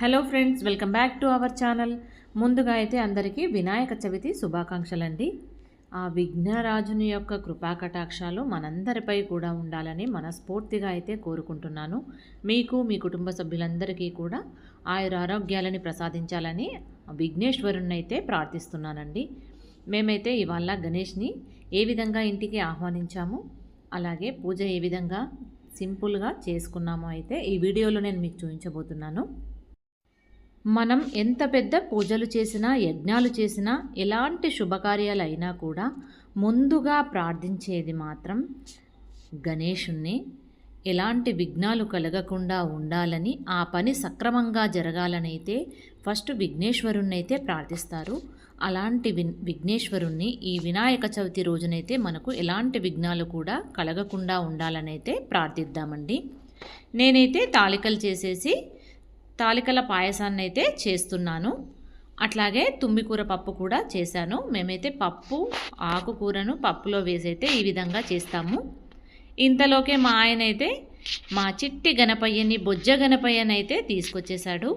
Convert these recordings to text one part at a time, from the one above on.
Hello friends welcome back to our channel. ముందుగా అయితే అందరికీ వినాయక చవితి శుభాకాంక్షలండి. ఆ విఘ్నరాజుని యొక్క కృపాకటాక్షాలు మనందరిపై కూడా ఉండాలని మనస్ఫూర్తిగా అయితే కోరుకుంటున్నాను. మీకు మీ కుటుంబ సభ్యులందరికీ కూడా ఆయుర ఆరోగ్యాలని ప్రసాదించాలని విఘ్నేశ్వరుణ్ణైతే అయితే ప్రార్థిస్తున్నానండి. మేమైతే ఇవాళ గణేష్ని ఏ విధంగా ఇంటికి ఆహ్వానించాము అలాగే పూజ ఏ విధంగా సింపుల్గా చేసుకున్నామో అయితే ఈ వీడియోలో నేను మీకు చూపించబోతున్నాను. మనం ఎంత పెద్ద పూజలు చేసినా యజ్ఞాలు చేసినా ఎలాంటి శుభకార్యాలు అయినా కూడా ముందుగా ప్రార్థించేది మాత్రం గణేషుణ్ణి ఎలాంటి విఘ్నాలు కలగకుండా ఉండాలని ఆ పని సక్రమంగా జరగాలనైతే ఫస్ట్ విఘ్నేశ్వరుణ్ణైతే ప్రార్థిస్తారు. అలాంటి వి విఘ్నేశ్వరుణ్ణి ఈ వినాయక చవితి రోజునైతే మనకు ఎలాంటి విఘ్నాలు కూడా కలగకుండా ఉండాలని అయితే ప్రార్థిద్దామండి. నేనైతే తాలికలు చేసేసి తాలికల పాయసాన్ని అయితే చేస్తున్నాను. అట్లాగే తుమ్మికూర పప్పు కూడా చేశాను. మేమైతే పప్పు ఆకుకూరను పప్పులో వేసి అయితే ఈ విధంగా చేస్తాము. ఇంతలోకే మా ఆయన అయితే మా చిట్టి గణపయ్యని బొజ్జ గణపయ్యని అయితే తీసుకొచ్చేశాడు.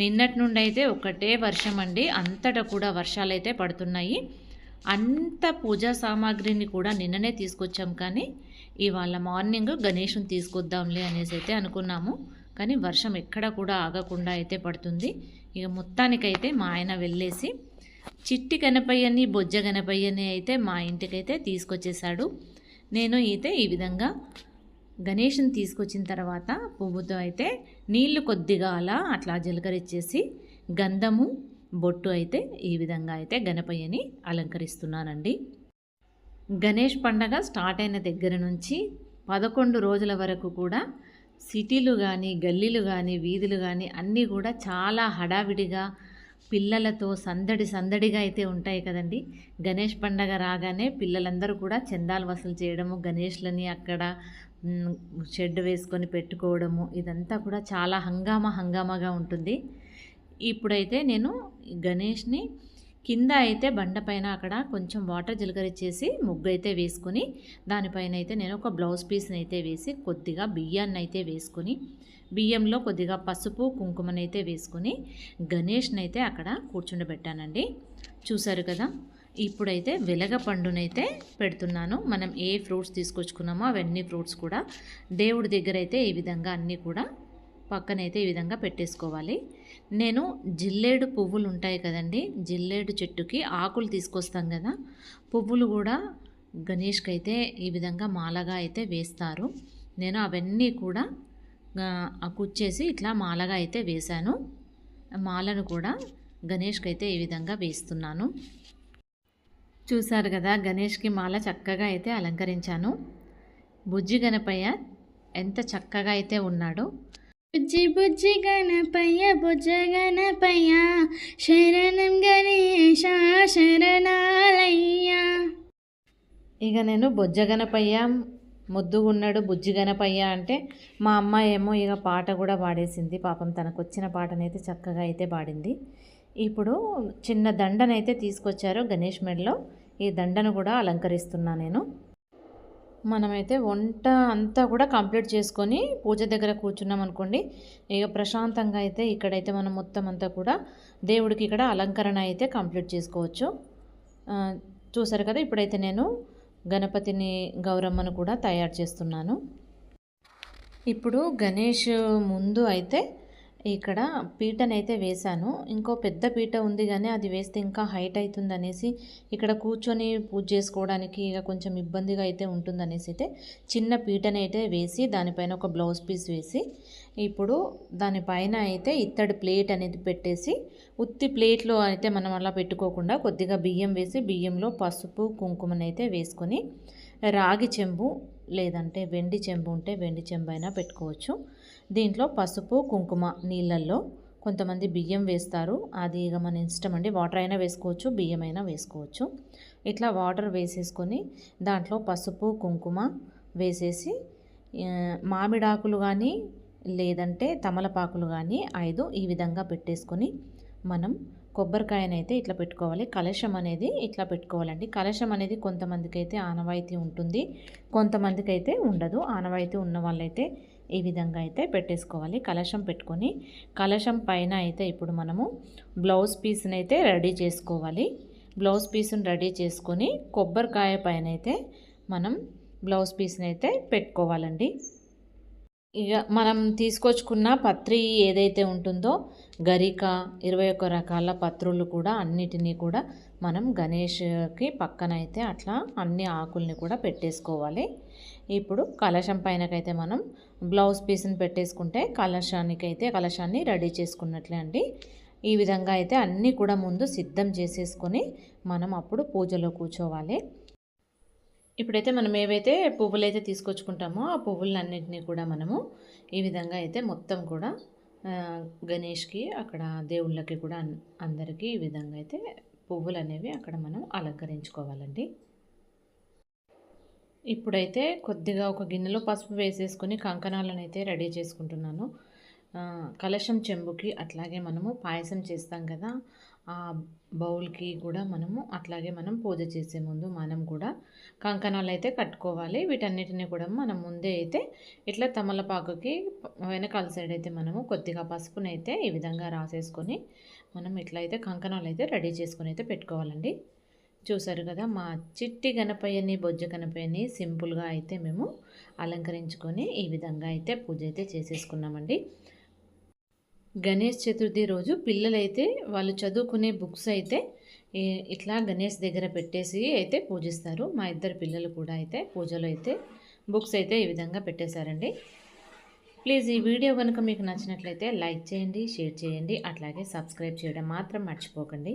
నిన్నటి నుండి అయితే ఒకటే వర్షం అండి. అంతటా కూడా వర్షాలు అయితే పడుతున్నాయి. అంత పూజా సామాగ్రిని కూడా నిన్ననే తీసుకొచ్చాం కానీ ఇవాళ మార్నింగ్ గణేషుని తీసుకొద్దాంలే అనేసి అయితే అనుకున్నాము. కానీ వర్షం ఎక్కడ కూడా ఆగకుండా అయితే పడుతుంది. ఇక మొత్తానికైతే మా ఆయన వెళ్ళేసి చిట్టి గనపయ్యని బొజ్జ గనపయ్యని అయితే మా ఇంటికైతే తీసుకొచ్చేసాడు నేను అయితే ఈ విధంగా గణేష్ని తీసుకొచ్చిన తర్వాత పువ్వుతో అయితే నీళ్ళు కొద్దిగా అలా అట్లా జలకరిచ్చేసి గంధము బొట్టు అయితే ఈ విధంగా అయితే గణపయ్యని అలంకరిస్తున్నానండి. గణేష్ పండగ స్టార్ట్ అయిన దగ్గర నుంచి పదకొండు రోజుల వరకు కూడా సిటీలు కానీ గల్లీలు కానీ వీధులు కానీ అన్నీ కూడా చాలా హడావిడిగా పిల్లలతో సందడి సందడిగా అయితే ఉంటాయి కదండి. గణేష్ పండగ రాగానే పిల్లలందరూ కూడా చందాలు వసూలు చేయడము గణేష్లని అక్కడ షెడ్ వేసుకొని పెట్టుకోవడము ఇదంతా కూడా చాలా హంగామా హంగామాగా ఉంటుంది. ఇప్పుడైతే నేను గణేష్ని కింద అయితే బండపైన అక్కడ కొంచెం వాటర్ జిలకరిచ్చేసి ముగ్గు అయితే వేసుకొని దానిపైన అయితే నేను ఒక బ్లౌజ్ పీస్ని అయితే వేసి కొద్దిగా బియ్యాన్ని అయితే వేసుకొని బియ్యంలో కొద్దిగా పసుపు కుంకుమని అయితే వేసుకొని గణేష్ని అయితే అక్కడ కూర్చుండబెట్టానండి. చూశారు కదా? ఇప్పుడైతే వెలగ పండునైతే పెడుతున్నాను. మనం ఏ ఫ్రూట్స్ తీసుకొచ్చుకున్నామో అవన్నీ ఫ్రూట్స్ కూడా దేవుడి దగ్గర అయితే ఈ విధంగా అన్నీ కూడా పక్కనైతే ఈ విధంగా పెట్టేసుకోవాలి. నేను జిల్లేడు పువ్వులు ఉంటాయి కదండి జిల్లేడు చెట్టుకి ఆకులు తీసుకొస్తాం కదా పువ్వులు కూడా గణేష్కి అయితే ఈ విధంగా మాలగా అయితే వేస్తారు. నేను అవన్నీ కూడా కుచ్చేసి ఇట్లా మాలగా అయితే వేశాను. మాలను కూడా గణేష్కి అయితే ఈ విధంగా వేస్తున్నాను. చూశారు కదా గణేష్కి మాల చక్కగా అయితే అలంకరించాను. బుజ్జి గణపయ్య ఎంత చక్కగా అయితే ఉన్నాడో బుజ్జి బుజ్జి గణపయ్య బుజ్జ గణపయ్య శరణం గణేశ శరణాలయ్య. ఇక నేను బుజ్జ గణపయ్య ముద్దుగున్నాడు బుజ్జి గణపయ్య అంటే మా అమ్మ ఏమో ఇక పాట కూడా పాడేసింది. పాపం తనకు వచ్చిన పాటనైతే చక్కగా అయితే పాడింది. ఇప్పుడు చిన్న దండనైతే తీసుకొచ్చారు గణేష్ మెడలో. ఈ దండను కూడా అలంకరిస్తున్నా నేను. మనమైతే వంట అంతా కూడా కంప్లీట్ చేసుకొని పూజ దగ్గర కూర్చున్నాం అనుకోండి. ఇక ప్రశాంతంగా అయితే ఇక్కడైతే మనం మొత్తం అంతా కూడా దేవుడికి ఇక్కడ అలంకరణ అయితే కంప్లీట్ చేసుకోవచ్చు. చూసారు కదా ఇప్పుడైతే నేను గణపతిని గౌరమ్మను కూడా తయారు చేస్తున్నాను. ఇప్పుడు గణేష్ ముందు అయితే ఇక్కడ పీటనైతే వేశాను. ఇంకో పెద్ద పీట ఉంది కానీ అది వేస్తే ఇంకా హైట్ అవుతుంది అనేసి ఇక్కడ కూర్చొని పూజ చేసుకోవడానికి ఇక కొంచెం ఇబ్బందిగా అయితే ఉంటుంది అనేసి అయితే చిన్న పీటనైతే వేసి దానిపైన ఒక బ్లౌజ్ పీస్ వేసి ఇప్పుడు దానిపైన అయితే ఇత్తడి ప్లేట్ అనేది పెట్టేసి ఉత్తి ప్లేట్లో అయితే మనం అలా పెట్టుకోకుండా కొద్దిగా బియ్యం వేసి బియ్యంలో పసుపు కుంకుమనైతే వేసుకొని రాగి చెంబు లేదంటే వెండి చెంబు ఉంటే వెండి చెంబు అయినా పెట్టుకోవచ్చు. దీంట్లో పసుపు కుంకుమ నీళ్ళల్లో కొంతమంది బియ్యం వేస్తారు. అది ఇక మన ఇష్టం అండి. వాటర్ అయినా వేసుకోవచ్చు బియ్యం అయినా వేసుకోవచ్చు. ఇట్లా వాటర్ వేసేసుకొని దాంట్లో పసుపు కుంకుమ వేసేసి మామిడాకులు కానీ లేదంటే తమలపాకులు కానీ ఐదు ఈ విధంగా పెట్టేసుకొని మనం కొబ్బరికాయనైతే ఇట్లా పెట్టుకోవాలి. కలశం అనేది ఇట్లా పెట్టుకోవాలండి. కలశం అనేది కొంతమందికి అయితే ఆనవాయితీ ఉంటుంది. కొంతమందికి అయితే ఉండదు. ఆనవాయితీ ఉన్న వాళ్ళైతే ఈ విధంగా అయితే పెట్టేసుకోవాలి. కలశం పెట్టుకొని కలశం పైన అయితే ఇప్పుడు మనము బ్లౌజ్ పీస్ని అయితే రెడీ చేసుకోవాలి. బ్లౌజ్ పీస్ని రెడీ చేసుకొని కొబ్బరికాయ పైన అయితే మనం బ్లౌజ్ పీస్ని అయితే పెట్టుకోవాలండి. ఇక మనం తీసుకొచ్చుకున్న పత్రి ఏదైతే ఉంటుందో గరిక ఇరవై ఒక్క రకాల పత్రులు కూడా అన్నిటినీ కూడా మనం గణేష్కి పక్కన అయితే అట్లా అన్ని ఆకుల్ని కూడా పెట్టేసుకోవాలి. ఇప్పుడు కలశం పైనకైతే మనం బ్లౌజ్ పీస్ని పెట్టేసుకుంటే కలశానికైతే కలశాన్ని రెడీ చేసుకున్నట్లే అండి. ఈ విధంగా అయితే అన్నీ కూడా ముందు సిద్ధం చేసేసుకొని మనం అప్పుడు పూజలో కూర్చోవాలి. ఇప్పుడైతే మనం ఏవైతే పువ్వులు అయితే తీసుకొచ్చుకుంటామో ఆ పువ్వులన్నింటినీ కూడా మనము ఈ విధంగా అయితే మొత్తం కూడా గణేష్కి అక్కడ దేవుళ్ళకి కూడా అన్- అందరికీ ఈ విధంగా అయితే పువ్వులు అనేవి అక్కడ మనం అలంకరించుకోవాలండి. ఇప్పుడైతే కొద్దిగా ఒక గిన్నెలో పసుపు వేసేసుకొని కంకణాలను అయితే రెడీ చేసుకుంటున్నాను. కలశం చెంబుకి అట్లాగే మనము పాయసం చేస్తాం కదా ఆ బౌల్కి కూడా మనము అట్లాగే మనం పూజ చేసే ముందు మనం కూడా కంకణాలు అయితే కట్టుకోవాలి. వీటన్నిటిని కూడా మనం ముందే అయితే ఇట్లా తమలపాకుకి వెనకాల సైడ్ అయితే మనము కొద్దిగా పసుపుని అయితే ఈ విధంగా రాసేసుకొని మనం ఇట్లా అయితే కంకణాలు అయితే రెడీ చేసుకొని అయితే పెట్టుకోవాలండి. చూసారు కదా మా చిట్టి గణపయ్యని బొజ్జ గణపయ్యని సింపుల్గా అయితే మేము అలంకరించుకొని ఈ విధంగా అయితే పూజ అయితే చేసేసుకున్నామండి. గణేష్ చతుర్థి రోజు పిల్లలైతే వాళ్ళు చదువుకునే బుక్స్ అయితే ఇట్లా గణేష్ దగ్గర పెట్టేసి అయితే పూజిస్తారు. మా ఇద్దరు పిల్లలు కూడా అయితే పూజలో అయితే బుక్స్ అయితే ఈ విధంగా పెట్టేశారండి. ప్లీజ్ ఈ వీడియో కనుక మీకు నచ్చినట్లయితే లైక్ చేయండి షేర్ చేయండి అట్లాగే సబ్స్క్రైబ్ చేయడం మాత్రం మర్చిపోకండి.